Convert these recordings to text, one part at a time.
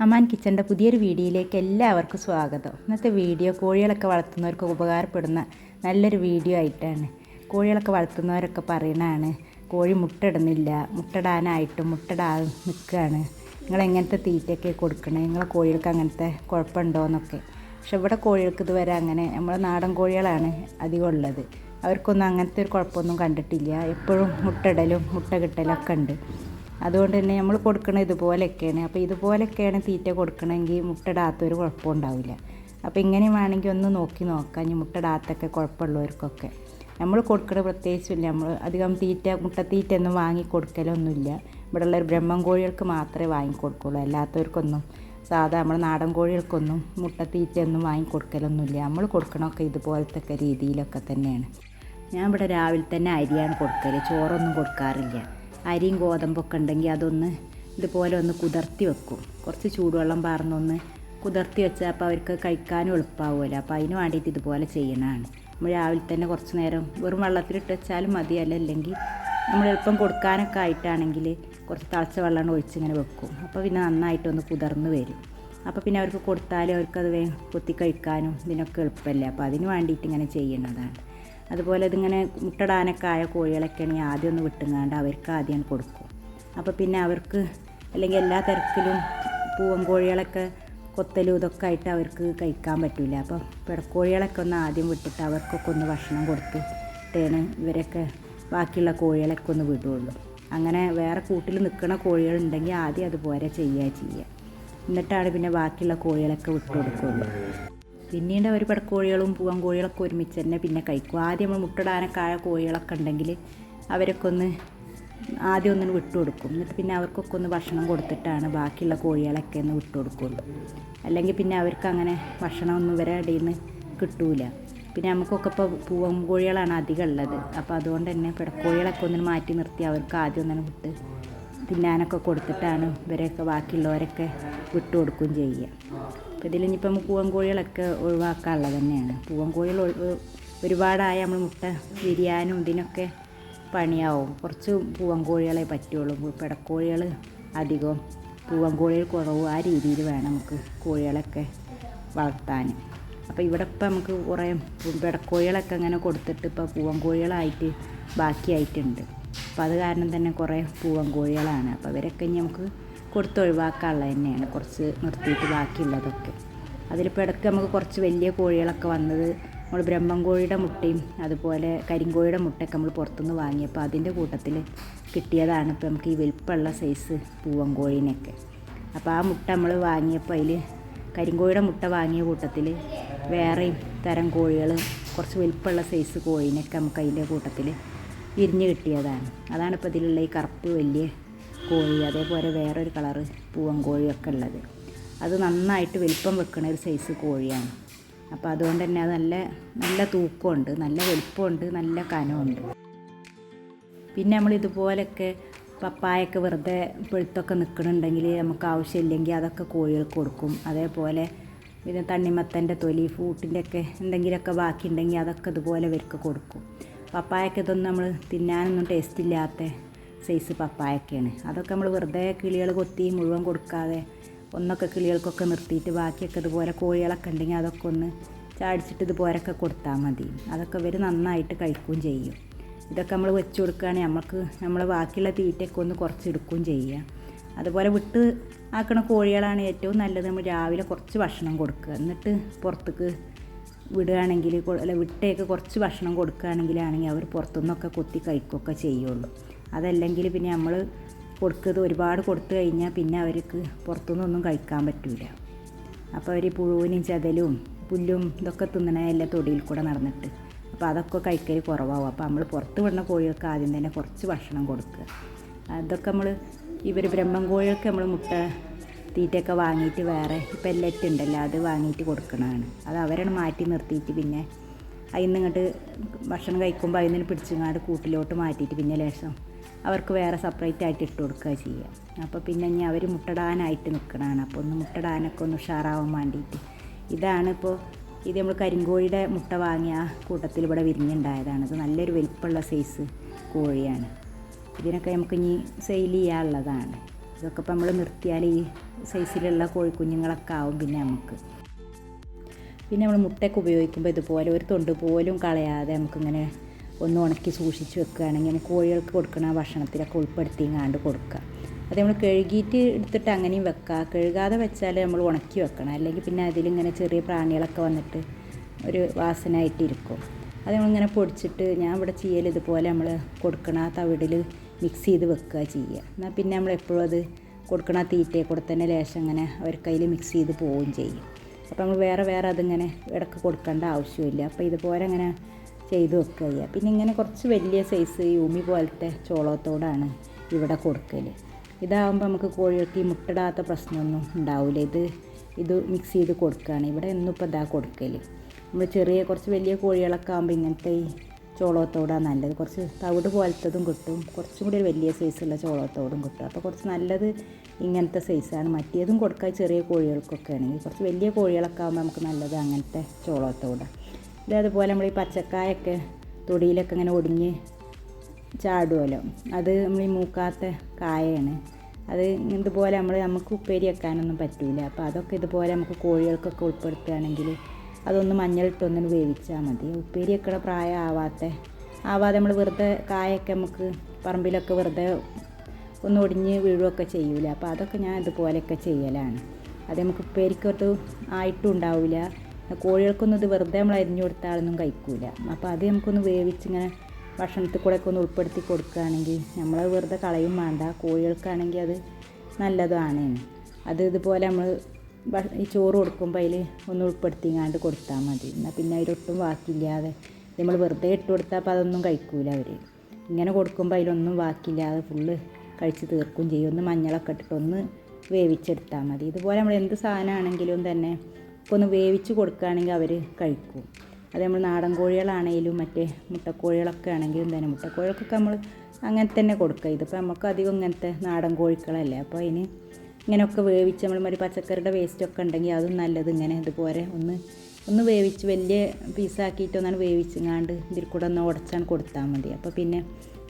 Amman കിച്ചന്റെ പുതിയൊരു വീഡിയോയിലേക്ക് എല്ലാവർക്കും സ്വാഗതം. ഇന്നത്തെ വീഡിയോ കോഴികളൊക്കെ വളർത്തുന്നവർക്ക് ഉപകാരപ്പെടുന്ന നല്ലൊരു വീഡിയോ ആയിട്ടാണ്. കോഴികളൊക്കെ വളർത്തുന്നവരൊക്കെ പറയണതാണ് കോഴി മുട്ടയിടുന്നില്ല മുട്ടിടാനായിട്ടും മുട്ടിടാ നിൽക്കുകയാണ്. നിങ്ങൾ എങ്ങനത്തെ തീറ്റയൊക്കെ കൊടുക്കണേ? നിങ്ങളെ കോഴികൾക്ക് അങ്ങനത്തെ കുഴപ്പമുണ്ടോ എന്നൊക്കെ പക്ഷെ ഇവിടെ കോഴികൾക്ക് ഇതുവരെ അങ്ങനെ നമ്മുടെ നാടൻ കോഴികളാണ് അധികം ഉള്ളത്. അവർക്കൊന്നും അങ്ങനത്തെ ഒരു കുഴപ്പമൊന്നും കണ്ടിട്ടില്ല. എപ്പോഴും മുട്ടയിടലും മുട്ട കിട്ടലും ഒക്കെ ഉണ്ട്. അതുകൊണ്ട് തന്നെ നമ്മൾ കൊടുക്കണ ഇതുപോലെയൊക്കെയാണ്. അപ്പോൾ ഇതുപോലെയൊക്കെയാണ് തീറ്റ കൊടുക്കണമെങ്കിൽ മുട്ടടാത്തൊരു കുഴപ്പമുണ്ടാവില്ല. അപ്പോൾ ഇങ്ങനെ വേണമെങ്കിൽ ഒന്ന് നോക്കി നോക്കാം. ഇനി മുട്ടടാത്തൊക്കെ കുഴപ്പമുള്ളവർക്കൊക്കെ. നമ്മൾ കൊടുക്കണ പ്രത്യേകിച്ചില്ല. നമ്മൾ അധികം തീറ്റ മുട്ടത്തീറ്റ ഒന്നും വാങ്ങി കൊടുക്കലൊന്നുമില്ല. ഇവിടെയുള്ള ബ്രഹ്മം കോഴികൾക്ക് മാത്രമേ വാങ്ങി കൊടുക്കുള്ളൂ. അല്ലാത്തവർക്കൊന്നും സാധാ നമ്മൾ നാടൻ കോഴികൾക്കൊന്നും മുട്ടത്തീറ്റ ഒന്നും വാങ്ങി കൊടുക്കലൊന്നുമില്ല. നമ്മൾ കൊടുക്കണമൊക്കെ ഇതുപോലത്തെ രീതിയിലൊക്കെ തന്നെയാണ്. ഞാൻ ഇവിടെ രാവിലെ തന്നെ അരിയാണ് കൊടുക്കൽ ചോറൊന്നും കൊടുക്കാറില്ല. അരിയും ഗോതമ്പൊക്കെ ഉണ്ടെങ്കിൽ അതൊന്ന് ഇതുപോലെ ഒന്ന് കുതിർത്തി വെക്കും. കുറച്ച് ചൂടുവെള്ളം പാർന്നൊന്ന് കുതിർത്തി വെച്ചാൽ അപ്പോൾ അവർക്ക് കഴിക്കാനും എളുപ്പമാവുമല്ലോ അപ്പോൾ അതിന് വേണ്ടിയിട്ട് ഇതുപോലെ ചെയ്യണതാണ്. നമ്മൾ രാവിലെ തന്നെ കുറച്ച് നേരം വെറും വെള്ളത്തിലിട്ട് വെച്ചാലും മതി അല്ലെങ്കിൽ നമ്മൾ എളുപ്പം കൊടുക്കാനൊക്കെ ആയിട്ടാണെങ്കിൽ കുറച്ച് തളച്ച വെള്ളം ഒഴിച്ച് ഇങ്ങനെ വെക്കും. അപ്പോൾ പിന്നെ നന്നായിട്ടൊന്ന് കുതിർന്ന് വരും. അപ്പോൾ പിന്നെ അവർക്ക് കൊടുത്താലും അവർക്കത് കൊത്തി കഴിക്കാനും ഇതിനൊക്കെ എളുപ്പമല്ലേ അപ്പോൾ അതിന് വേണ്ടിയിട്ട് ഇങ്ങനെ ചെയ്യുന്നതാണ് അതുപോലെ ഇതിങ്ങനെ മുട്ടടാനൊക്കെ ആയ കോഴികളൊക്കെ ആണെങ്കിൽ ആദ്യം ഒന്ന് വിട്ടുങ്ങാണ്ട് അവർക്ക് ആദ്യം കൊടുക്കും. അപ്പോൾ പിന്നെ അവർക്ക് അല്ലെങ്കിൽ എല്ലാ തരത്തിലും പൂവൻ കോഴികളൊക്കെ കൊത്തലും ഇതൊക്കെ ആയിട്ട് അവർക്ക് കഴിക്കാൻ പറ്റില്ല. അപ്പോൾ പിടക്കോഴികളൊക്കെ ഒന്ന് ആദ്യം വിട്ടിട്ട് അവർക്കൊക്കെ ഒന്ന് ഭക്ഷണം കൊടുത്തിട്ടാണ് ഇവരൊക്കെ ബാക്കിയുള്ള കോഴികളൊക്കെ ഒന്ന് വിടുള്ളൂ. അങ്ങനെ വേറെ കൂട്ടിൽ നിൽക്കുന്ന കോഴികളുണ്ടെങ്കിൽ ആദ്യം അതുപോലെ ചെയ്യുക ചെയ്യുക. എന്നിട്ടാണ് പിന്നെ ബാക്കിയുള്ള കോഴികളൊക്കെ വിട്ടു കൊടുക്കുള്ളൂ പിന്നീട് ഒരു പടക്കോഴികളും പൂവൻ കോഴികളൊക്കെ ഒരുമിച്ച് തന്നെ പിന്നെ കഴിക്കും. ആദ്യം നമ്മൾ മുട്ടടാനക്കായ കോഴികളൊക്കെ ഉണ്ടെങ്കിൽ അവരൊക്കെ ഒന്ന് ആദ്യം ഒന്നിന് കൊടുക്കും. എന്നിട്ട് പിന്നെ അവർക്കൊക്കെ ഒന്ന് ഭക്ഷണം കൊടുത്തിട്ടാണ് ബാക്കിയുള്ള കോഴികളൊക്കെ ഒന്ന് വിട്ടു കൊടുക്കുള്ളൂ. അല്ലെങ്കിൽ പിന്നെ അവർക്ക് അങ്ങനെ ഭക്ഷണം ഒന്നും ഇവരെ ഇടയിൽ നിന്ന് കിട്ടൂല. പിന്നെ നമുക്കൊക്കെ ഇപ്പോൾ പൂവൻ കോഴികളാണ് അധികം ഉള്ളത്. അപ്പോൾ അതുകൊണ്ട് തന്നെ പിടക്കോഴികളൊക്കെ ഒന്നിന് മാറ്റി നിർത്തി അവർക്ക് ആദ്യം ഒന്നിനെ വിട്ട് തിന്നാനൊക്കെ കൊടുത്തിട്ടാണ് ഇവരെയൊക്കെ ബാക്കിയുള്ളവരൊക്കെ വിട്ടു കൊടുക്കുകയും ചെയ്യുക. അപ്പോൾ ഇതിൽ ഇനിയിപ്പം പൂവൻ കോഴികളൊക്കെ ഒഴിവാക്കാനുള്ളത് തന്നെയാണ്. പൂവൻ കോഴികൾ ഒരുപാടായ നമ്മൾ മുട്ട വിരിയാനും ഇതിനൊക്കെ പണിയാവും. കുറച്ച് പൂവൻ കോഴികളെ പറ്റുള്ളൂ. പിടക്കോഴികൾ അധികം പൂവൻ കോഴികൾ കുറവ് ആ രീതിയിൽ വേണം നമുക്ക് കോഴികളൊക്കെ വളർത്താൻ അപ്പോൾ ഇവിടെ ഇപ്പം നമുക്ക് കുറേ പിടക്കോഴികളൊക്കെ അങ്ങനെ കൊടുത്തിട്ട് ഇപ്പോൾ പൂവൻ കോഴികളായിട്ട് ബാക്കിയായിട്ടുണ്ട്. അപ്പോൾ അത് കാരണം തന്നെ കുറേ പൂവൻ കോഴികളാണ് അപ്പോൾ അവരൊക്കെ ഇനി നമുക്ക് കൊടുത്തൊഴിവാക്കാനുള്ളത് തന്നെയാണ് കുറച്ച് നിർത്തിയിട്ട് ബാക്കിയുള്ളതൊക്കെ. അതിലിപ്പോൾ ഇടയ്ക്ക് നമുക്ക് കുറച്ച് വലിയ കോഴികളൊക്കെ വന്നത് നമ്മൾ ബ്രഹ്മം കോഴിയുടെ മുട്ടയും അതുപോലെ കരിങ്കോഴിയുടെ മുട്ടയൊക്കെ നമ്മൾ പുറത്തുനിന്ന് വാങ്ങിയപ്പോൾ അതിന്റെ കൂട്ടത്തിൽ കിട്ടിയതാണ് ഇപ്പോൾ നമുക്ക് ഈ വലിപ്പമുള്ള സൈസ് പൂവൻ കോഴീനെയൊക്കെ അപ്പോൾ ആ മുട്ട നമ്മൾ വാങ്ങിയപ്പോൾ അതിൽ കരിങ്കോഴിയുടെ മുട്ട വാങ്ങിയ കൂട്ടത്തിൽ വേറെയും തരം കോഴികൾ കുറച്ച് വലിപ്പമുള്ള സൈസ് കോഴീനൊക്കെ നമുക്ക് അതിന്റെ കൂട്ടത്തിൽ വിരിഞ്ഞ് കിട്ടിയതാണ്. അതാണ് ഇപ്പോൾ ഇതിലുള്ള ഈ കറുപ്പ് വലിയ കോഴി അതേപോലെ വേറൊരു കളറ് പൂവൻ കോഴിയൊക്കെ ഉള്ളത്. അത് നന്നായിട്ട് വലിപ്പം വെക്കുന്ന ഒരു സൈസ് കോഴിയാണ്. അപ്പോൾ അതുകൊണ്ട് തന്നെ അത് നല്ല നല്ല തൂക്കമുണ്ട് നല്ല വലിപ്പമുണ്ട് നല്ല കനമുണ്ട്. പിന്നെ നമ്മൾ ഇതുപോലെയൊക്കെ പപ്പായൊക്കെ വെറുതെ പെഴുത്തൊക്കെ നിൽക്കണുണ്ടെങ്കിൽ നമുക്ക് ആവശ്യമില്ലെങ്കിൽ അതൊക്കെ കോഴികൾക്ക് കൊടുക്കും. അതേപോലെ പിന്നെ തണ്ണിമത്തന്റെ തൊലി ഫ്രൂട്ടിന്റെ ഒക്കെ എന്തെങ്കിലുമൊക്കെ ബാക്കി ഉണ്ടെങ്കിൽ അതൊക്കെ ഇതുപോലെ ഇവർക്ക് കൊടുക്കും. പപ്പായൊക്കെ ഇതൊന്നും നമ്മൾ തിന്നാനൊന്നും ടേസ്റ്റ് ഇല്ലാത്ത സൈസ് പപ്പായൊക്കെയാണ്. അതൊക്കെ നമ്മൾ വെറുതെ കിളികൾ കൊത്തി മുഴുവൻ കൊടുക്കാതെ ഒന്നൊക്കെ കിളികൾക്കൊക്കെ നിർത്തിയിട്ട് ബാക്കിയൊക്കെ ഇതുപോലെ കോഴികളൊക്കെ ഉണ്ടെങ്കിൽ അതൊക്കെ ഒന്ന് ചാടിച്ചിട്ട് ഇതുപോലൊക്കെ കൊടുത്താൽ മതി. അതൊക്കെ ഇവർ നന്നായിട്ട് കഴിക്കുകയും ചെയ്യും. ഇതൊക്കെ നമ്മൾ വെച്ച് കൊടുക്കുകയാണെങ്കിൽ നമുക്ക് നമ്മൾ ബാക്കിയുള്ള തീറ്റയൊക്കെ ഒന്ന് കുറച്ചെടുക്കുകയും ചെയ്യുക. അതുപോലെ വിട്ട് ആക്കണ കോഴികളാണ് ഏറ്റവും നല്ലത്. നമ്മൾ രാവിലെ കുറച്ച് ഭക്ഷണം കൊടുക്കുക. എന്നിട്ട് പുറത്തേക്ക് വിടുകയാണെങ്കിൽ അല്ല വിട്ടേക്ക് കുറച്ച് ഭക്ഷണം കൊടുക്കുകയാണെങ്കിലാണെങ്കിൽ അവർ പുറത്തുനിന്നൊക്കെ കൊത്തി കഴിക്കുകയൊക്കെ ചെയ്യുള്ളൂ. അതല്ലെങ്കിൽ പിന്നെ നമ്മൾ കൊടുക്കുന്നത് ഒരുപാട് കൊടുത്തു കഴിഞ്ഞാൽ പിന്നെ അവർക്ക് പുറത്തുനിന്നൊന്നും കഴിക്കാൻ പറ്റില്ല അപ്പോൾ അവർ പുഴുവിനും ചതലും പുല്ലും ഇതൊക്കെ തിന്നണതല്ല തൊടിയിൽ കൂടെ നടന്നിട്ട്. അപ്പോൾ അതൊക്കെ കഴിക്കൽ കുറവാകും അപ്പോൾ നമ്മൾ പുറത്ത് വിടുന്ന കോഴികൾക്ക് ആദ്യം തന്നെ കുറച്ച് ഭക്ഷണം കൊടുക്കുക. അതൊക്കെ നമ്മൾ ഇവർ ബ്രഹ്മം കോഴികൾക്ക് നമ്മൾ മുട്ട തീറ്റയൊക്കെ വാങ്ങിയിട്ട് വേറെ ഇപ്പം എല്ലാം ഉണ്ടല്ലോ അത് വാങ്ങിയിട്ട് കൊടുക്കണതാണ്. അത് അവരാണ് മാറ്റി നിർത്തിയിട്ട് പിന്നെ അതിൽ നിന്ന് ഇങ്ങോട്ട് ഭക്ഷണം കഴിക്കുമ്പോൾ അതിൽ നിന്ന് പിടിച്ചിങ്ങാണ്ട് കൂട്ടിലോട്ട് മാറ്റിയിട്ട് പിന്നെ ലേശം അവർക്ക് വേറെ സെപ്പറേറ്റ് ആയിട്ട് ഇട്ട് കൊടുക്കുക ചെയ്യുക. അപ്പോൾ പിന്നെ ഇനി അവർ മുട്ടടാനായിട്ട് നിൽക്കണതാണ് അപ്പോൾ ഒന്ന് മുട്ടടാനൊക്കെ ഒന്ന് ഉഷാറാവാൻ വേണ്ടിയിട്ട്. ഇതാണ് ഇപ്പോൾ ഇത് നമ്മൾ കരിങ്കോഴിയുടെ മുട്ട വാങ്ങിയ കൂട്ടത്തിൽ ഇവിടെ വിരിഞ്ഞുണ്ടായതാണ്. ഇത് നല്ലൊരു വലിപ്പമുള്ള സൈസ് കോഴിയാണ്. ഇതിനൊക്കെ നമുക്ക് ഇനി സെയിൽ ചെയ്യാനുള്ളതാണ്. ഇതൊക്കെ ഇപ്പോൾ നമ്മൾ നിർത്തിയാൽ ഈ സൈസിലുള്ള കോഴിക്കുഞ്ഞുങ്ങളൊക്കെ ആവും പിന്നെ നമുക്ക്. പിന്നെ നമ്മൾ മുട്ടയൊക്കെ ഉപയോഗിക്കുമ്പോൾ ഇതുപോലെ ഒരു തൊണ്ട് പോലും കളയാതെ നമുക്കിങ്ങനെ ഒന്ന് ഉണക്കി സൂക്ഷിച്ച് വെക്കുകയാണെങ്കിൽ നമുക്ക് കോഴികൾക്ക് കൊടുക്കണ ഭക്ഷണത്തിലൊക്കെ ഉൾപ്പെടുത്തിങ്ങാണ്ട് കൊടുക്കുക. അത് നമ്മൾ കഴുകിയിട്ട് എടുത്തിട്ട് അങ്ങനെയും വെക്കുക. കഴുകാതെ വെച്ചാൽ നമ്മൾ ഉണക്കി വെക്കണം. അല്ലെങ്കിൽ പിന്നെ അതിലിങ്ങനെ ചെറിയ പ്രാണികളൊക്കെ വന്നിട്ട് ഒരു വാസനായിട്ടിരിക്കും അത് നമ്മളിങ്ങനെ പൊടിച്ചിട്ട് ഞാൻ ഇവിടെ ചെയ്യൽ ഇതുപോലെ നമ്മൾ കൊടുക്കണ തവിടിൽ മിക്സ് ചെയ്ത് വെക്കുക ചെയ്യുക. എന്നാൽ പിന്നെ നമ്മൾ എപ്പോഴും അത് കൊടുക്കണ തീറ്റയെ കൂടെ തന്നെ ലേശം അങ്ങനെ അവർക്ക് അതിൽ മിക്സ് ചെയ്ത് പോവുകയും ചെയ്യും. അപ്പോൾ നമ്മൾ വേറെ വേറെ അതിങ്ങനെ ഇടയ്ക്ക് കൊടുക്കേണ്ട ആവശ്യമില്ല. അപ്പോൾ ഇതുപോലെ അങ്ങനെ ചെയ്ത് വെക്കുക ചെയ്യുക. പിന്നെ ഇങ്ങനെ കുറച്ച് വലിയ സൈസ് യൂമി പോലത്തെ ചോളത്തോടാണ് ഇവിടെ കൊടുക്കൽ ഇതാകുമ്പോൾ നമുക്ക് കോഴികൾക്ക് ഈ മുട്ടിടാത്ത പ്രശ്നമൊന്നും ഉണ്ടാവില്ല ഇത് ഇത് മിക്സ് ചെയ്ത് കൊടുക്കുകയാണ്. ഇവിടെ എന്നും ഇപ്പോൾ ഇതാ കൊടുക്കൽ നമ്മൾ ചെറിയ കുറച്ച് വലിയ കോഴികളൊക്കെ ആകുമ്പോൾ ഇങ്ങനത്തെ ഈ ചോളത്തോടാണ് നല്ലത്. കുറച്ച് തവിട് പോലത്തതും കിട്ടും. കുറച്ചും കൂടി ഒരു വലിയ സൈസുള്ള ചോളത്തോടും കിട്ടും. അപ്പോൾ കുറച്ച് നല്ലത് ഇങ്ങനത്തെ സൈസാണ് മറ്റേതും കൊടുക്കാൻ ചെറിയ കോഴികൾക്കൊക്കെ ആണെങ്കിൽ. കുറച്ച് വലിയ കോഴികളൊക്കെ ആകുമ്പോൾ നമുക്ക് നല്ലത് അങ്ങനത്തെ ചോളത്തോടാണ്. ഇത് അതുപോലെ നമ്മൾ ഈ പച്ചക്കായൊക്കെ തൊടിയിലൊക്കെ ഇങ്ങനെ ഒടിഞ്ഞ് ചാടുമല്ലോ അത് നമ്മൾ ഈ മൂക്കാത്ത കായയാണ്. അത് ഇതുപോലെ നമ്മൾ നമുക്ക് ഉപ്പേരി വെക്കാനൊന്നും പറ്റില്ല അപ്പോൾ അതൊക്കെ ഇതുപോലെ നമുക്ക് കോഴികൾക്കൊക്കെ ഉൾപ്പെടുത്തുകയാണെങ്കിൽ അതൊന്ന് മഞ്ഞളിട്ടൊന്നിന് വേവിച്ചാൽ മതി. ഉപ്പേരി വെക്കണ പ്രായം ആവാത്ത ആവാതെ നമ്മൾ വെറുതെ കായൊക്കെ നമുക്ക് പറമ്പിലൊക്കെ വെറുതെ ഒന്ന് ഒടിഞ്ഞ് വീഴുകയൊക്കെ ചെയ്യൂല. അപ്പോൾ അതൊക്കെ ഞാൻ ഇതുപോലെയൊക്കെ ചെയ്യലാണ്. അത് നമുക്ക് ഉപ്പേരിക്കൊട്ട് ആയിട്ടും ഉണ്ടാവില്ല കോഴികൾക്കൊന്നും ഇത് വെറുതെ നമ്മൾ അരിഞ്ഞു കൊടുത്താലൊന്നും കഴിക്കൂല. അപ്പോൾ അത് നമുക്കൊന്ന് വേവിച്ചിങ്ങനെ ഭക്ഷണത്തിൽ കൂടെ ഒക്കെ ഒന്ന് ഉൾപ്പെടുത്തി കൊടുക്കുകയാണെങ്കിൽ നമ്മൾ വെറുതെ കളയും വേണ്ട. കോഴികൾക്കാണെങ്കിൽ അത് നല്ലതാണ്. അത് ഇതുപോലെ നമ്മൾ ഈ ചോറ് കൊടുക്കുമ്പോൾ അതിൽ ഒന്ന് ഉൾപ്പെടുത്തിങ്ങാണ്ട് കൊടുത്താൽ മതി. എന്നാൽ പിന്നെ അതിലൊട്ടും വാക്കില്ലാതെ നമ്മൾ വെറുതെ ഇട്ട് കൊടുത്താൽ അപ്പോൾ അതൊന്നും കഴിക്കൂല അവർ ഇങ്ങനെ കൊടുക്കുമ്പോൾ അതിലൊന്നും വാക്കില്ലാതെ ഫുള്ള് കഴിച്ച് തീർക്കും ചെയ്യും. ഒന്ന് മഞ്ഞളൊക്കെ ഇട്ടിട്ട് ഒന്ന് വേവിച്ചെടുത്താൽ മതി. ഇതുപോലെ നമ്മൾ എന്ത് സാധനമാണെങ്കിലും തന്നെ ഒന്ന് വേവിച്ച് കൊടുക്കുകയാണെങ്കിൽ അവർ കഴിക്കും. അത് നമ്മൾ നാടൻ കോഴികളാണെങ്കിലും മറ്റേ മുട്ടക്കോഴികളൊക്കെ ആണെങ്കിലും തന്നെ മുട്ടക്കോഴികൾക്കൊക്കെ നമ്മൾ അങ്ങനെ തന്നെ കൊടുക്കുക. ഇതിപ്പോൾ നമുക്ക് അധികം ഇങ്ങനത്തെ നാടൻ കോഴികളല്ലേ അപ്പോൾ അതിന് ഇങ്ങനെയൊക്കെ വേവിച്ച് നമ്മൾ മറ്റേ പച്ചക്കറിയുടെ വേസ്റ്റൊക്കെ ഉണ്ടെങ്കിൽ അതും നല്ലത് ഇങ്ങനെ ഇതുപോലെ ഒന്ന് ഒന്ന് വേവിച്ച് വലിയ പീസാക്കിയിട്ട് ഒന്നാണ് ഇതിൽ കൂടെ ഒന്ന് ഉടച്ചാണ് കൊടുത്താൽ മതി. അപ്പോൾ പിന്നെ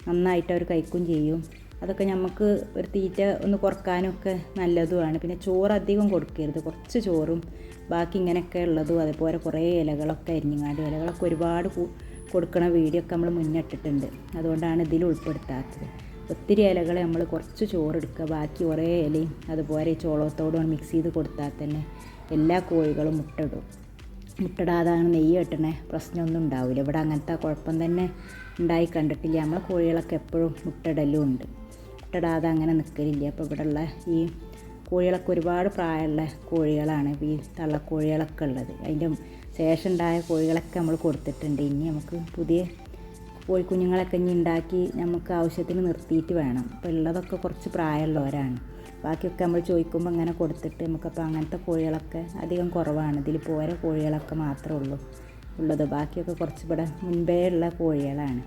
നന്നായിട്ട് അവർ കഴിക്കും ചെയ്യും. അതൊക്കെ നമുക്ക് ഒരു തീറ്റ ഒന്ന് കുറക്കാനൊക്കെ നല്ലതുമാണ്. പിന്നെ ചോറ് അധികം കൊടുക്കരുത്. കുറച്ച് ചോറും ബാക്കി ഇങ്ങനെയൊക്കെ ഉള്ളതും അതുപോലെ കുറേ ഇലകളൊക്കെ അരിഞ്ഞങ്ങാണ്ട് ഇലകളൊക്കെ ഒരുപാട് കൊടുക്കണ വീഡിയോ ഒക്കെ നമ്മൾ മുന്നിട്ടിട്ടുണ്ട് അതുകൊണ്ടാണ് ഇതിൽ ഉൾപ്പെടുത്താത്തത്. ഒത്തിരി ഇലകൾ നമ്മൾ കുറച്ച് ചോറെടുക്കുക ബാക്കി കുറേ ഇലയും അതുപോലെ ചോളത്തോടും മിക്സ് ചെയ്ത് കൊടുത്താൽ തന്നെ എല്ലാ കോഴികളും മുട്ടയിടും. മുട്ടടാതാണ് നെയ്യ് കെട്ടണേ പ്രശ്നമൊന്നും ഉണ്ടാവില്ല. ഇവിടെ അങ്ങനത്തെ കുഴപ്പം തന്നെ ഉണ്ടായി കണ്ടിട്ടില്ല. നമ്മളെ കോഴികളൊക്കെ എപ്പോഴും മുട്ടയിടലും ഉണ്ട്. മുട്ടടാതെ അങ്ങനെ നിൽക്കലില്ല അപ്പോൾ ഇവിടെയുള്ള ഈ കോഴികളൊക്കെ ഒരുപാട് പ്രായമുള്ള കോഴികളാണ്. ഈ തള്ളക്കോഴികളൊക്കെ ഉള്ളത്. അതിന്റെ ശേഷം ഉണ്ടായ കോഴികളൊക്കെ നമ്മൾ കൊടുത്തിട്ടുണ്ട്. ഇനി നമുക്ക് പുതിയ കോഴിക്കുഞ്ഞുങ്ങളൊക്കെ ഇനി ഉണ്ടാക്കി നമുക്ക് ആവശ്യത്തിന് നിർത്തിയിട്ട് വേണം. അപ്പോൾ ഉള്ളതൊക്കെ കുറച്ച് പ്രായമുള്ളവരാണ്. ബാക്കിയൊക്കെ നമ്മൾ ചോദിക്കുമ്പോൾ അങ്ങനെ കൊടുത്തിട്ട് നമുക്കപ്പോൾ അങ്ങനത്തെ കോഴികളൊക്കെ അധികം കുറവാണ്. ഇതിൽ പോരെ കോഴികളൊക്കെ മാത്രമേ ഉള്ളൂ ഉള്ളത്. ബാക്കിയൊക്കെ കുറച്ച് ഇവിടെ മുൻപേ ഉള്ള കോഴികളാണ്.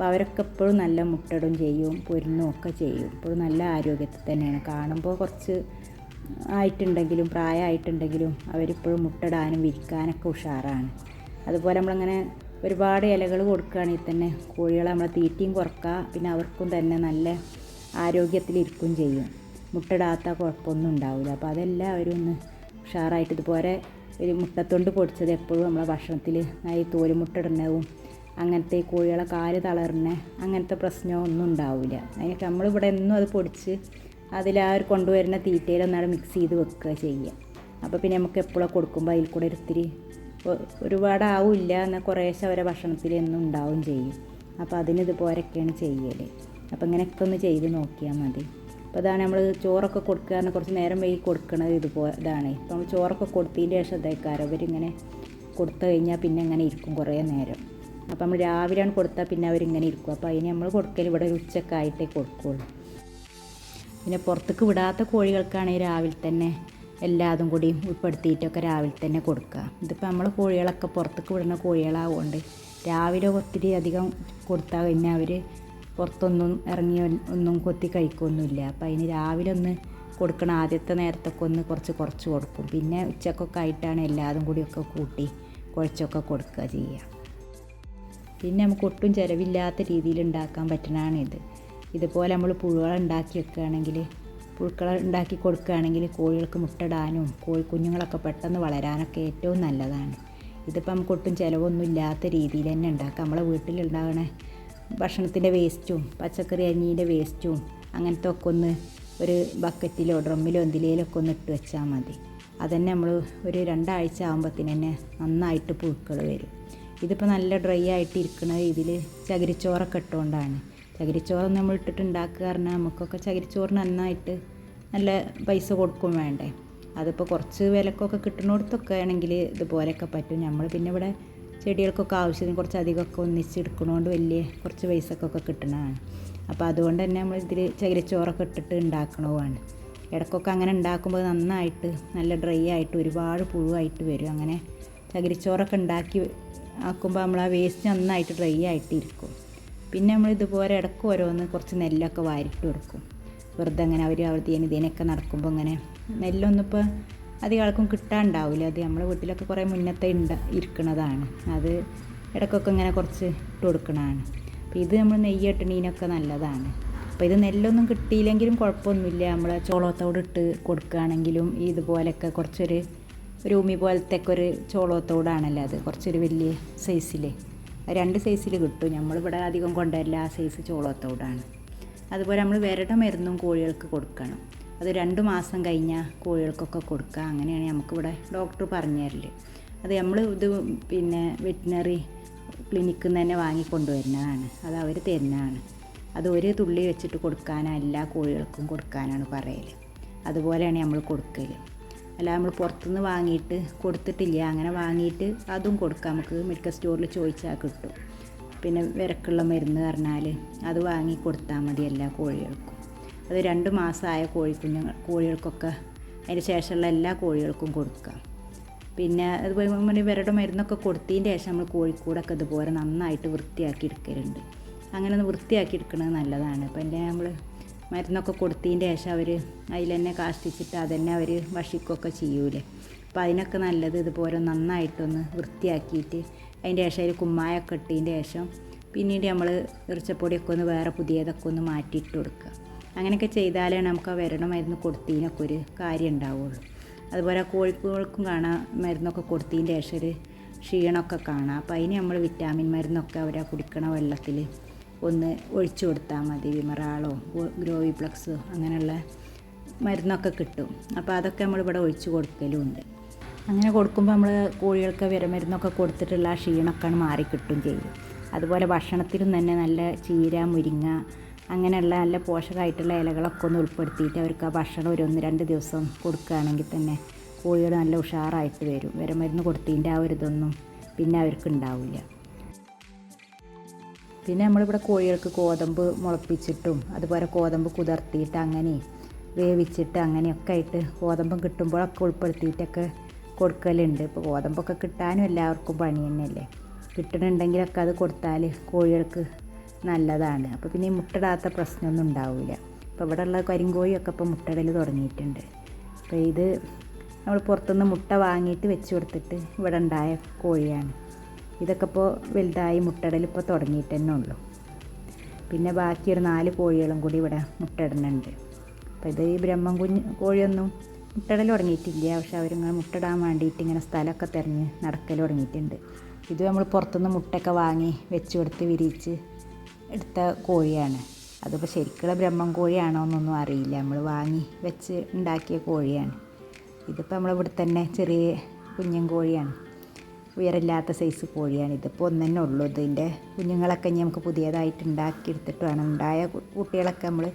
അപ്പോൾ അവരൊക്കെ എപ്പോഴും നല്ല മുട്ടടും ചെയ്യും പൊരുന്നും ഒക്കെ ചെയ്യും. ഇപ്പോഴും നല്ല ആരോഗ്യത്തിൽ തന്നെയാണ്. കാണുമ്പോൾ കുറച്ച് ആയിട്ടുണ്ടെങ്കിലും പ്രായമായിട്ടുണ്ടെങ്കിലും അവരിപ്പോഴും മുട്ടടാനും വിരിക്കാനൊക്കെ ഉഷാറാണ്. അതുപോലെ നമ്മളങ്ങനെ ഒരുപാട് ഇലകൾ കൊടുക്കുകയാണെങ്കിൽ തന്നെ കോഴികളെ നമ്മളെ തീറ്റയും കുറക്കുക പിന്നെ അവർക്കും തന്നെ നല്ല ആരോഗ്യത്തിലിരിക്കും ചെയ്യും. മുട്ടടാത്ത കുഴപ്പമൊന്നും ഉണ്ടാവില്ല. അപ്പോൾ അതെല്ലാവരും ഒന്ന് ഉഷാറായിട്ട് ഇതുപോലെ ഒരു മുട്ടത്തൊണ്ട് പൊടിച്ചത് എപ്പോഴും നമ്മളെ ഭക്ഷണത്തിൽ ഈ തോലുമുട്ട ഇടുന്നതും അങ്ങനത്തെ കോഴികളെ കാൽ തളർന്നെ അങ്ങനത്തെ പ്രശ്നമൊന്നും ഉണ്ടാവില്ല അതിനൊക്കെ നമ്മളിവിടെ എന്നും അത് പൊടിച്ച് അതിൽ ആ ഒരു കൊണ്ടുവരുന്ന തീറ്റയിലൊന്നാണ് മിക്സ് ചെയ്ത് വെക്കുക ചെയ്യുക അപ്പോൾ പിന്നെ നമുക്ക് എപ്പോഴും കൊടുക്കുമ്പോൾ അതിൽ കൂടെ ഒത്തിരി ഒരുപാട് ആവില്ല എന്നാൽ കുറേശ്ശെ അവരെ ഭക്ഷണത്തിൽ എന്നും ഉണ്ടാവും ചെയ്യും. അപ്പോൾ അതിന് ഇതുപോലൊക്കെയാണ് ചെയ്യൽ അപ്പോൾ ഇങ്ങനെയൊക്കെ ഒന്ന് ചെയ്ത് നോക്കിയാൽ മതി. അപ്പോൾ അതാണ് നമ്മൾ ചോറൊക്കെ കൊടുക്കുക കുറച്ച് നേരം വൈകി കൊടുക്കണത് ഇതുപോലെ ഇതാണ് നമ്മൾ ചോറൊക്കെ കൊടുത്തതിന്റെ ശേഷം ഇതേക്കാരം അവരിങ്ങനെ കൊടുത്തു കഴിഞ്ഞാൽ പിന്നെ ഇങ്ങനെ ഇരിക്കും കുറേ നേരം. അപ്പോൾ നമ്മൾ രാവിലെയാണ് കൊടുത്താൽ പിന്നെ അവരിങ്ങനെ ഇരിക്കും. അപ്പോൾ അതിന് നമ്മൾ കൊടുക്കൽ ഇവിടെ ആയിട്ടേ കൊടുക്കുകയുള്ളൂ പിന്നെ പുറത്തേക്ക് വിടാത്ത കോഴികൾക്കാണെങ്കിൽ രാവിലെ തന്നെ എല്ലാതും കൂടി ഉൾപ്പെടുത്തിയിട്ടൊക്കെ രാവിലെ തന്നെ കൊടുക്കുക. ഇതിപ്പോൾ നമ്മൾ കോഴികളൊക്കെ പുറത്തേക്ക് വിടുന്ന കോഴികളാവുകൊണ്ട് രാവിലെ ഒത്തിരി അധികം കൊടുത്താൽ കഴിഞ്ഞാൽ അവർ പുറത്തൊന്നും ഇറങ്ങി ഒന്നും കൊത്തി കഴിക്കൊന്നുമില്ല. അപ്പം അതിന് രാവിലെ ഒന്ന് കൊടുക്കണം ആദ്യത്തെ നേരത്തൊക്കെ ഒന്ന് കുറച്ച് കുറച്ച് കൊടുക്കും. പിന്നെ ഉച്ചക്കൊക്കെ ആയിട്ടാണ് എല്ലാതും കൂടിയൊക്കെ കൂട്ടി കുഴച്ചൊക്കെ കൊടുക്കുക ചെയ്യുക. പിന്നെ നമുക്ക് ഒട്ടും ചിലവില്ലാത്ത രീതിയിൽ ഉണ്ടാക്കാൻ പറ്റണതാണ് ഇത് ഇതുപോലെ നമ്മൾ പുഴുകൾ ഉണ്ടാക്കി വെക്കുകയാണെങ്കിൽ പുഴുക്കൾ ഉണ്ടാക്കി കൊടുക്കുകയാണെങ്കിൽ കോഴികൾക്ക് മുട്ടിടാനും കോഴിക്കുഞ്ഞുങ്ങളൊക്കെ പെട്ടെന്ന് വളരാനൊക്കെ ഏറ്റവും നല്ലതാണ്. ഇതിപ്പോൾ നമുക്ക് ഒട്ടും ചിലവൊന്നും ഇല്ലാത്ത രീതിയിൽ തന്നെ ഉണ്ടാക്കാം. നമ്മളെ വീട്ടിലുണ്ടാകണ ഭക്ഷണത്തിന്റെ വേസ്റ്റും പച്ചക്കറി അരിഞ്ഞീന്റെ വേസ്റ്റും അങ്ങനത്തെ ഒക്കെ ഒന്ന് ഒരു ബക്കറ്റിലോ ഡ്രമ്മിലോ എന്തിലേലൊക്കെ ഒന്ന് ഇട്ട് വെച്ചാൽ മതി. അതന്നെ നമ്മൾ ഒരു രണ്ടാഴ്ച ആകുമ്പോഴത്തേന് തന്നെ നന്നായിട്ട് പുഴുക്കൾ വരും. ഇതിപ്പോൾ നല്ല ഡ്രൈ ആയിട്ട് ഇരിക്കുന്ന ഇതിൽ ചകിരിച്ചോറൊക്കെ ഇട്ടുകൊണ്ടാണ് ചകിരിച്ചോറ് നമ്മൾ ഇട്ടിട്ട് ഉണ്ടാക്കുക പറഞ്ഞാൽ നമുക്കൊക്കെ ചകിരിച്ചോറ് നന്നായിട്ട് നല്ല പൈസ കൊടുക്കും വേണ്ടേ. അതിപ്പോൾ കുറച്ച് വിലക്കൊക്കെ കിട്ടുന്നിടത്തൊക്കെ ആണെങ്കിൽ ഇതുപോലെയൊക്കെ പറ്റും. നമ്മൾ പിന്നെ ഇവിടെ ചെടികൾക്കൊക്കെ ആവശ്യത്തിന് കുറച്ച് അധികമൊക്കെ ഒന്നിച്ചെടുക്കണോണ്ട് വലിയ കുറച്ച് പൈസക്കൊക്കെ കിട്ടണതാണ്. അപ്പോൾ അതുകൊണ്ട് തന്നെ നമ്മൾ ഇതിൽ ചകിരിച്ചോറൊക്കെ ഇട്ടിട്ട് ഉണ്ടാക്കണവുമാണ്. ഇടക്കൊക്കെ അങ്ങനെ ഉണ്ടാക്കുമ്പോൾ നന്നായിട്ട് നല്ല ഡ്രൈ ആയിട്ട് ഒരുപാട് പുഴുവായിട്ട് വരും. അങ്ങനെ ചകിരിച്ചോറൊക്കെ ഉണ്ടാക്കി ആക്കുമ്പോൾ നമ്മൾ ആ വേസ്റ്റ് നന്നായിട്ട് ഡ്രൈ ആയിട്ടിരിക്കും. പിന്നെ നമ്മൾ ഇതുപോലെ ഇടയ്ക്ക് ഓരോന്ന് കുറച്ച് നെല്ലൊക്കെ വാരിട്ട് കൊടുക്കും. വെറുതെ അങ്ങനെ അവർ അവിടുത്തേന് ഇതിനൊക്കെ നടക്കുമ്പോൾ അങ്ങനെ നെല്ലൊന്നും ഇപ്പോൾ അധികം ആൾക്കും കിട്ടാണ്ടാവില്ല അത് നമ്മുടെ വീട്ടിലൊക്കെ കുറേ മുന്നത്തെ ഉണ്ട ഇരിക്കുന്നതാണ് അത് ഇടയ്ക്കൊക്കെ ഇങ്ങനെ കുറച്ച് ഇട്ട് കൊടുക്കണതാണ്. അപ്പോൾ ഇത് നമ്മൾ നെയ്യ് ഇട്ടണീനൊക്കെ നല്ലതാണ്. അപ്പോൾ ഇത് നെല്ലൊന്നും കിട്ടിയില്ലെങ്കിലും കുഴപ്പമൊന്നുമില്ല. നമ്മൾ ചോളത്തോട് ഇട്ട് കൊടുക്കുകയാണെങ്കിലും ഇതുപോലെയൊക്കെ കുറച്ചൊരു ഉമി പോലത്തെ ഒക്കെ ഒരു ചോളത്തോടാണല്ലോ അത്? കുറച്ചൊരു വലിയ സൈസിൽ രണ്ട് സൈസിൽ കിട്ടും. നമ്മളിവിടെ അധികം കൊണ്ടുവരില്ല. ആ സൈസ് ചോളത്തോടാണ്. അതുപോലെ നമ്മൾ വിരട മരുന്നും കോഴികൾക്ക് കൊടുക്കണം. അത് രണ്ട് മാസം കഴിഞ്ഞാൽ കോഴികൾക്കൊക്കെ കൊടുക്കുക. അങ്ങനെയാണ് നമുക്കിവിടെ ഡോക്ടർ പറഞ്ഞു തരൽ. അത് നമ്മൾ ഇത് പിന്നെ വെറ്റിനറി ക്ലിനിക്കിൽ നിന്ന് തന്നെ വാങ്ങിക്കൊണ്ടുവരുന്നതാണ് അത് അവർ തരുന്നതാണ്. അത് ഒരു തുള്ളി വെച്ചിട്ട് കൊടുക്കാനല്ല കോഴികൾക്കും കൊടുക്കാനാണ് പറയൽ അതുപോലെയാണ് നമ്മൾ കൊടുക്കൽ അല്ല നമ്മൾ പുറത്തുനിന്ന് വാങ്ങിയിട്ട് കൊടുത്തിട്ടില്ല. അങ്ങനെ വാങ്ങിയിട്ട് അതും കൊടുക്കാം. നമുക്ക് മെഡിക്കൽ സ്റ്റോറിൽ ചോദിച്ചാൽ കിട്ടും. പിന്നെ വിരക്കുള്ള മരുന്ന് പറഞ്ഞാൽ അത് വാങ്ങി കൊടുത്താൽ മതി എല്ലാ കോഴികൾക്കും. അത് രണ്ട് മാസമായ കോഴിക്കുഞ്ഞുങ്ങൾ കോഴികൾക്കൊക്കെ അതിന് ശേഷമുള്ള എല്ലാ കോഴികൾക്കും കൊടുക്കാം. പിന്നെ അതുപോലെ ഇവരുടെ മരുന്നൊക്കെ കൊടുത്തതിന് ശേഷം നമ്മൾ കോഴിക്കൂടൊക്കെ ഇതുപോലെ നന്നായിട്ട് വൃത്തിയാക്കി എടുക്കലുണ്ട്. അങ്ങനെ ഒന്ന് വൃത്തിയാക്കി എടുക്കുന്നത് നല്ലതാണ്. അപ്പം എന്റെ നമ്മൾ മരുന്നൊക്കെ കൊടുത്തതിന്റെ ശേഷം അവർ അതിൽ തന്നെ കാഷ്ടിച്ചിട്ട് അതന്നെ അവർ ഭക്ഷിക്കുകയൊക്കെ ചെയ്യൂലേ. അപ്പോൾ അതിനൊക്കെ നല്ലത് ഇതുപോലെ നന്നായിട്ടൊന്ന് വൃത്തിയാക്കിയിട്ട് അതിന്റെ ശേഷം അതിൽ കുമ്മായൊക്കെ ഇട്ടതിന്റെ ശേഷം പിന്നീട് നമ്മൾ ഇറച്ചപ്പൊടിയൊക്കെ ഒന്ന് വേറെ പുതിയതൊക്കെ ഒന്ന് മാറ്റിയിട്ട് കൊടുക്കുക. അങ്ങനെയൊക്കെ ചെയ്താലേ നമുക്ക് ആ വരണ മരുന്ന് കൊടുത്തതിനൊക്കെ ഒരു കാര്യം ഉണ്ടാവുള്ളൂ. അതുപോലെ കോഴിക്കോൾക്കും കാണാൻ മരുന്നൊക്കെ കൊടുത്തതിന്റെ ശേഷം ഒരു ക്ഷീണമൊക്കെ കാണാം. അപ്പോൾ അതിന് നമ്മൾ വിറ്റാമിൻ മരുന്നൊക്കെ അവരാ കുടിക്കണ വെള്ളത്തിൽ ഒന്ന് ഒഴിച്ചു കൊടുത്താൽ മതി. വിമറാളോ ഗ്രോവിപ്ലക്സോ അങ്ങനെയുള്ള മരുന്നൊക്കെ കിട്ടും. അപ്പോൾ അതൊക്കെ നമ്മളിവിടെ ഒഴിച്ചു കൊടുക്കലുമുണ്ട് അങ്ങനെ കൊടുക്കുമ്പോൾ നമ്മൾ കോഴികൾക്ക് വിരമരുന്നൊക്കെ കൊടുത്തിട്ടുള്ള ആ ക്ഷീണമൊക്കെ മാറിക്കിട്ടും ചെയ്യും. അതുപോലെ ഭക്ഷണത്തിലും തന്നെ നല്ല ചീര മുരിങ്ങ അങ്ങനെയുള്ള നല്ല പോഷകമായിട്ടുള്ള ഇലകളൊക്കെ ഒന്ന് ഉൾപ്പെടുത്തിയിട്ട് അവർക്ക് ആ ഭക്ഷണം ഒരു ഒന്ന് രണ്ട് ദിവസം കൊടുക്കുകയാണെങ്കിൽ തന്നെ കോഴികൾ നല്ല ഉഷാറായിട്ട് വരും. വിരമരുന്ന് കൊടുത്തതിന്റെ ആ ഒരു ഇതൊന്നും പിന്നെ അവർക്ക് ഉണ്ടാവില്ല പിന്നെ നമ്മളിവിടെ കോഴികൾക്ക് ഗോതമ്പ് മുളപ്പിച്ചിട്ടും അതുപോലെ ഗോതമ്പ് കുതിർത്തിയിട്ട് അങ്ങനെ വേവിച്ചിട്ട് അങ്ങനെയൊക്കെ ആയിട്ട് ഗോതമ്പ് കിട്ടുമ്പോഴൊക്കെ ഉൾപ്പെടുത്തിയിട്ടൊക്കെ കൊടുക്കലുണ്ട്. ഇപ്പോൾ ഗോതമ്പൊക്കെ കിട്ടാനും എല്ലാവർക്കും പണി തന്നെയല്ലേ? കിട്ടണുണ്ടെങ്കിലൊക്കെ അത് കൊടുത്താൽ കോഴികൾക്ക് നല്ലതാണ്. അപ്പോൾ പിന്നെ ഈ മുട്ടടാത്ത പ്രശ്നമൊന്നും ഉണ്ടാവില്ല അപ്പോൾ ഇവിടെ ഉള്ള കരിങ്കോഴിയൊക്കെ ഇപ്പോൾ മുട്ടടൽ തുടങ്ങിയിട്ടുണ്ട്. അപ്പോൾ ഇത് നമ്മൾ പുറത്തുനിന്ന് മുട്ട വാങ്ങിയിട്ട് വെച്ച് കൊടുത്തിട്ട് ഇവിടെ ഉണ്ടായ കോഴിയാണ്. ഇതൊക്കെ ഇപ്പോൾ വലുതായി മുട്ടടൽ ഇപ്പോൾ തുടങ്ങിയിട്ട് തന്നെ ഉള്ളൂ. പിന്നെ ബാക്കി ഒരു നാല് കോഴികളും കൂടി ഇവിടെ മുട്ടയിടുന്നുണ്ട് അപ്പോൾ ഇത് ഈ ബ്രഹ്മം കുഞ്ഞ് കോഴിയൊന്നും മുട്ടടൽ തുടങ്ങിയിട്ടില്ല. പക്ഷെ അവരിങ്ങനെ മുട്ടടാൻ വേണ്ടിയിട്ട് ഇങ്ങനെ സ്ഥലമൊക്കെ തിരഞ്ഞ് നടക്കൽ തുടങ്ങിയിട്ടുണ്ട്. ഇത് നമ്മൾ പുറത്തുനിന്ന് മുട്ടയൊക്കെ വാങ്ങി വെച്ച് കൊടുത്ത് വിരിയിച്ച് എടുത്ത കോഴിയാണ്. അതിപ്പോൾ ശരിക്കുള്ള ബ്രഹ്മം കോഴിയാണോ എന്നൊന്നും അറിയില്ല. നമ്മൾ വാങ്ങി വെച്ച് ഉണ്ടാക്കിയ കോഴിയാണ്. ഇതിപ്പോൾ നമ്മളിവിടെ തന്നെ ചെറിയ കുഞ്ഞൻ കോഴിയാണ്. ഉയരമില്ലാത്ത സൈസ് കോഴിയാണ്. ഇതിപ്പോൾ ഒന്ന് തന്നെ ഉള്ളൂ. ഇതിന്റെ കുഞ്ഞുങ്ങളൊക്കെ ഇനി നമുക്ക് പുതിയതായിട്ട് ഉണ്ടാക്കിയെടുത്തിട്ട് വേണം. ഉണ്ടായ കുട്ടികളൊക്കെ നമ്മൾ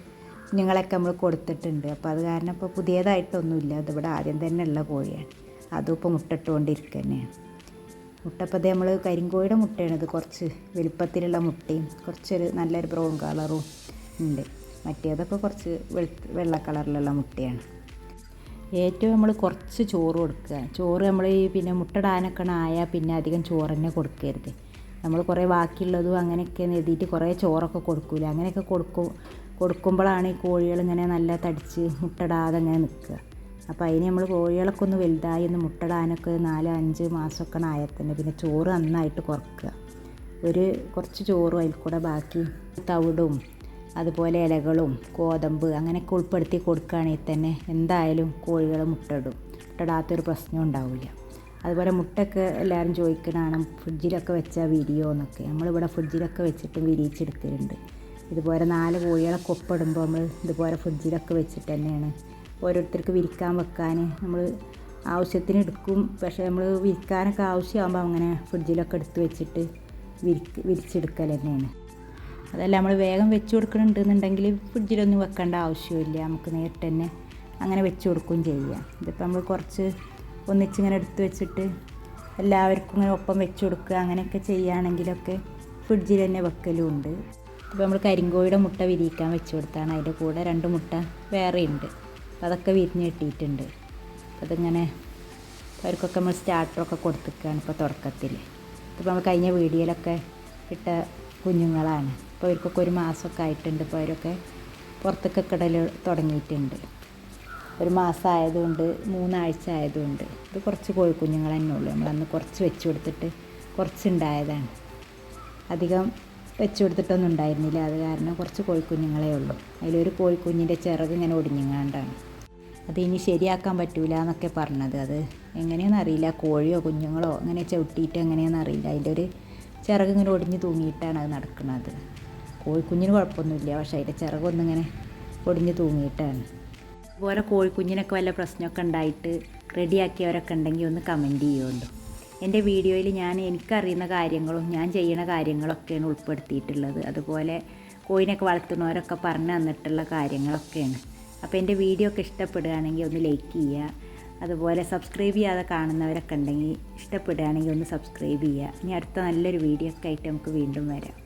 കുഞ്ഞുങ്ങളൊക്കെ നമ്മൾ കൊടുത്തിട്ടുണ്ട്. അപ്പോൾ അത് കാരണം ഇപ്പോൾ പുതിയതായിട്ടൊന്നുമില്ല. ഇതിവിടെ ആദ്യം തന്നെ ഉള്ള കോഴിയാണ്. അതും ഇപ്പോൾ മുട്ടിട്ടുകൊണ്ടിരിക്കുക തന്നെയാണ് മുട്ടപ്പോൾ ഇത് നമ്മൾ കരിങ്കോഴിയുടെ മുട്ടയാണ്. ഇത് കുറച്ച് വലുപ്പത്തിലുള്ള മുട്ടയും കുറച്ചൊരു നല്ലൊരു ബ്രൗൺ കളറും ഉണ്ട്. മറ്റേതൊക്കെ കുറച്ച് വെളുത്ത് വെള്ള കളറിലുള്ള മുട്ടയാണ്. ഏറ്റവും നമ്മൾ കുറച്ച് ചോറ് കൊടുക്കുക. ചോറ് നമ്മൾ ഈ പിന്നെ മുട്ടടാനൊക്കെ ആയാൽ പിന്നെ അധികം ചോറ് തന്നെ കൊടുക്കരുത്. നമ്മൾ കുറേ ബാക്കിയുള്ളതും അങ്ങനെയൊക്കെ എഴുതിയിട്ട് കുറേ ചോറൊക്കെ കൊടുക്കില്ല അങ്ങനെയൊക്കെ കൊടുക്കും കൊടുക്കുമ്പോഴാണ് ഈ കോഴികൾ ഇങ്ങനെ നല്ല തടിച്ച് മുട്ടടാതെ ഇങ്ങനെ നിൽക്കുക. അപ്പോൾ അതിന് നമ്മൾ കോഴികളൊക്കെ ഒന്ന് വലുതായി ഒന്ന് മുട്ടടാനൊക്കെ നാല് അഞ്ച് മാസമൊക്കെ ആയാൽ തന്നെ പിന്നെ ചോറ് നന്നായിട്ട് കുറക്കുക. ഒരു കുറച്ച് ചോറും അതിൽ കൂടെ ബാക്കി തവിടും അതുപോലെ ഇലകളും ഗോതമ്പ് അങ്ങനെയൊക്കെ ഉൾപ്പെടുത്തി കൊടുക്കുകയാണെങ്കിൽ തന്നെ എന്തായാലും കോഴികൾ മുട്ടയിടും. മുട്ടയിടാത്തൊരു പ്രശ്നം ഉണ്ടാവില്ല. അതുപോലെ മുട്ടയൊക്കെ എല്ലാവരും ചോദിക്കണതാണ് ഫ്രിഡ്ജിലൊക്കെ വെച്ചാൽ വിരിയോ? എന്നൊക്കെ. നമ്മളിവിടെ ഫ്രിഡ്ജിലൊക്കെ വെച്ചിട്ട് വിരിയിച്ചെടുക്കലുണ്ട്. ഇതുപോലെ നാല് കോഴികളൊക്കെ ഒപ്പിടുമ്പോൾ നമ്മൾ ഇതുപോലെ ഫ്രിഡ്ജിലൊക്കെ വെച്ചിട്ട് തന്നെയാണ് ഓരോരുത്തർക്ക് വിരിക്കാൻ വെക്കാൻ നമ്മൾ ആവശ്യത്തിന് എടുക്കും. പക്ഷേ നമ്മൾ വിരിക്കാനൊക്കെ ആവശ്യമാകുമ്പോൾ അങ്ങനെ ഫ്രിഡ്ജിലൊക്കെ എടുത്ത് വെച്ചിട്ട് വിരിക്ക് വിരിച്ചെടുക്കൽ തന്നെയാണ്. അതല്ല നമ്മൾ വേഗം വെച്ച് കൊടുക്കണുണ്ടെന്നുണ്ടെങ്കിൽ ഫ്രിഡ്ജിലൊന്നും വെക്കേണ്ട ആവശ്യമില്ല. നമുക്ക് നേരിട്ട് തന്നെ അങ്ങനെ വെച്ച് കൊടുക്കുകയും ചെയ്യാം. ഇതിപ്പോൾ നമ്മൾ കുറച്ച് ഒന്നിച്ചിങ്ങനെ എടുത്ത് വെച്ചിട്ട് എല്ലാവർക്കും ഇങ്ങനെ ഒപ്പം വെച്ച് കൊടുക്കുക അങ്ങനെയൊക്കെ ചെയ്യുകയാണെങ്കിലൊക്കെ ഫ്രിഡ്ജിൽ തന്നെ വെക്കലും ഉണ്ട്. ഇപ്പോൾ നമ്മൾ കരിങ്കോഴിയുടെ മുട്ട വിരിയിക്കാൻ വെച്ച് കൊടുത്താണ്. അതിന്റെ കൂടെ രണ്ട് മുട്ട വേറെ ഉണ്ട്. അപ്പോൾ അതൊക്കെ വിരിഞ്ഞ് കിട്ടിയിട്ടുണ്ട്. അതിങ്ങനെ അവർക്കൊക്കെ നമ്മൾ സ്റ്റാർട്ടറൊക്കെ കൊടുത്തിരിക്കുകയാണ് ഇപ്പോൾ തുടക്കത്തിൽ ഇപ്പോൾ നമ്മൾ കഴിഞ്ഞ വീഡിയോയിലൊക്കെ ഇട്ട കുഞ്ഞുങ്ങളാണ്. ഇപ്പോൾ അവർക്കൊക്കെ ഒരു മാസമൊക്കെ ആയിട്ടുണ്ട്. ഇപ്പോൾ അവരൊക്കെ പുറത്തൊക്കെ കിടൽ തുടങ്ങിയിട്ടുണ്ട്. ഒരു മാസം ആയതുകൊണ്ട് മൂന്നാഴ്ച ആയതുകൊണ്ട്. ഇത് കുറച്ച് കോഴിക്കുഞ്ഞുങ്ങൾ തന്നെ ഉള്ളൂ. നമ്മളന്ന് കുറച്ച് വെച്ച് കൊടുത്തിട്ട് കുറച്ചുണ്ടായതാണ്. അധികം വെച്ച് കൊടുത്തിട്ടൊന്നും ഉണ്ടായിരുന്നില്ല. അത് കാരണം കുറച്ച് കോഴിക്കുഞ്ഞുങ്ങളേ ഉള്ളൂ. അതിലൊരു കോഴിക്കുഞ്ഞിന്റെ ചിറക് ഇങ്ങനെ ഒടിഞ്ഞങ്ങാണ്ടാണ്. അത് ഇനി ശരിയാക്കാൻ പറ്റൂല എന്നൊക്കെ പറഞ്ഞത്. അത് എങ്ങനെയാണെന്ന് അറിയില്ല. കോഴിയോ കുഞ്ഞുങ്ങളോ അങ്ങനെ ചവിട്ടിയിട്ട് എങ്ങനെയാണെന്ന് അറിയില്ല. അതിന്റെ ഒരു ചിറക് ഇങ്ങനെ ഒടിഞ്ഞ് തൂങ്ങിയിട്ടാണ് അത് നടക്കുന്നത്. കോഴിക്കുഞ്ഞിന് കുഴപ്പമൊന്നുമില്ല. പക്ഷേ അതിന്റെ ചിറകൊന്നിങ്ങനെ ഒടിഞ്ഞ് തൂങ്ങിയിട്ടാണ്. അതുപോലെ കോഴിക്കുഞ്ഞിനൊക്കെ വല്ല പ്രശ്നമൊക്കെ ഉണ്ടായിട്ട് റെഡിയാക്കിയവരൊക്കെ ഉണ്ടെങ്കിൽ ഒന്ന് കമന്റ് ചെയ്യുമല്ലോ. എന്റെ വീഡിയോയിൽ ഞാൻ എനിക്കറിയുന്ന കാര്യങ്ങളും ഞാൻ ചെയ്യുന്ന കാര്യങ്ങളൊക്കെയാണ് ഉൾപ്പെടുത്തിയിട്ടുള്ളത്. അതുപോലെ കോഴിനൊക്കെ വളർത്തുന്നവരൊക്കെ പറഞ്ഞു തന്നിട്ടുള്ള കാര്യങ്ങളൊക്കെയാണ്. അപ്പോൾ എന്റെ വീഡിയോ ഒക്കെ ഇഷ്ടപ്പെടുകയാണെങ്കിൽ ഒന്ന് ലൈക്ക് ചെയ്യുക. അതുപോലെ സബ്സ്ക്രൈബ് ചെയ്യാതെ കാണുന്നവരൊക്കെ ഉണ്ടെങ്കിൽ ഇഷ്ടപ്പെടുകയാണെങ്കിൽ ഒന്ന് സബ്സ്ക്രൈബ് ചെയ്യുക. ഇനി അടുത്ത നല്ലൊരു വീഡിയോ ഒക്കെ ആയിട്ട് നമുക്ക് വീണ്ടും വരാം.